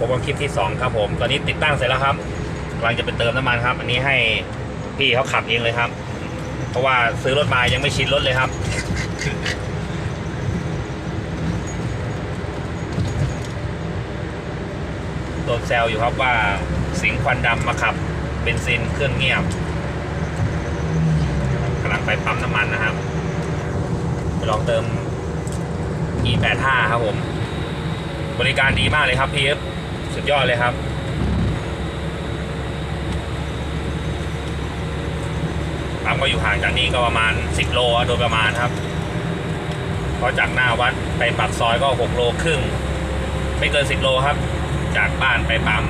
พบกันคลิปที่สองครับผม ตอนนี้ติดตั้งเสร็จแล้วครับกำลังจะไปเติมน้ำมันครับ อันนี้ให้พี่เขาขับเองเลยครับ เพราะว่าซื้อรถมายังไม่ชินรถเลยครับ โดนแซวอยู่ครับว่าสิงควันดำมาขับเบนซินเครื่องเงียบกำลังไปปั๊มน้ำมันนะครับไปลองเติม E85 ครับผม บริการดีมากเลยครับพี่ สุดยอดเลยครับ ปั๊มก็อยู่ห่างจากนี่ก็ประมาณ 10 โลโดยประมาณครับเพราะจากหน้าวัดไปปากซอยก็ 6 โลครึ่ง ไม่เกิน 10 โลครับ จากบ้านไปปั๊ม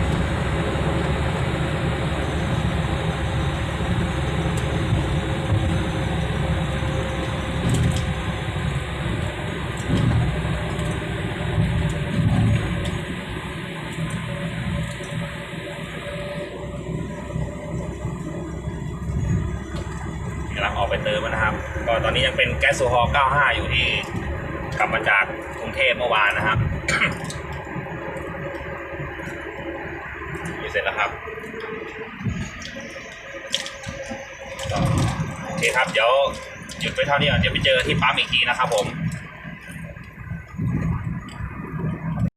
ำลังออกไปเติมนะครับ ก็ตอนนี้ยังเป็นแก๊สโซฮอล์95 อยู่ที่กลับมาจากกรุงเทพเมื่อวานนะครับเสร็จแล้วครับโอเคครับ เดี๋ยวหยุดไปเท่านี้ก่อนเดี๋ยวไปเจอที่ปั๊มอีกทีนะครับผม